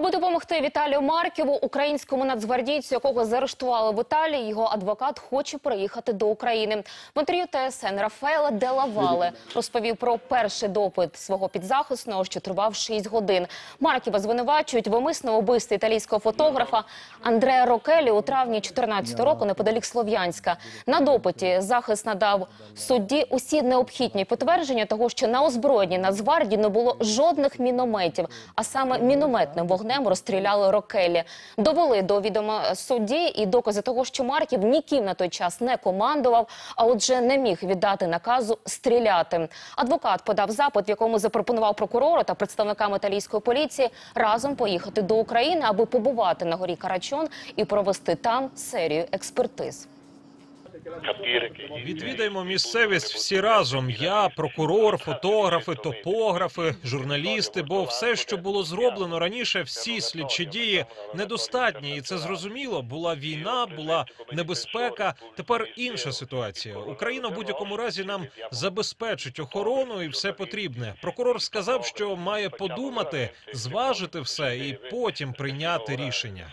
Аби допомогти Віталію Марківу, українському нацгвардійцю, якого заарештували в Італії, його адвокат хоче приїхати до України. В інтерв'ю ТСН Рафаела Делавале розповів про перший допит свого підзахисного, що тривав 6 годин. Марківа звинувачують в умисному вбивстві італійського фотографа Андреа Рокелі у травні 2014 року неподалік Слов'янська. На допиті захист надав судді усі необхідні підтвердження того, що на озброєнні Нацгвардії не було жодних мінометів, а саме мінометним вогнем розстріляли Рокелі. Довели до відома судді і докази того, що Марків ніким на той час не командував, а отже не міг віддати наказу стріляти. Адвокат подав запит, в якому запропонував прокурору та представникам італійської поліції разом поїхати до України, аби побувати на горі Карачон і провести там серію експертиз. Відвідаємо місцевість всі разом. Я, прокурор, фотографи, топографи, журналісти. Бо все, що було зроблено раніше, всі слідчі дії недостатні, і це зрозуміло. Була війна, була небезпека. Тепер інша ситуація. Україна в будь-якому разі нам забезпечить охорону і все потрібне. Прокурор сказав, що має подумати, зважити все і потім прийняти рішення.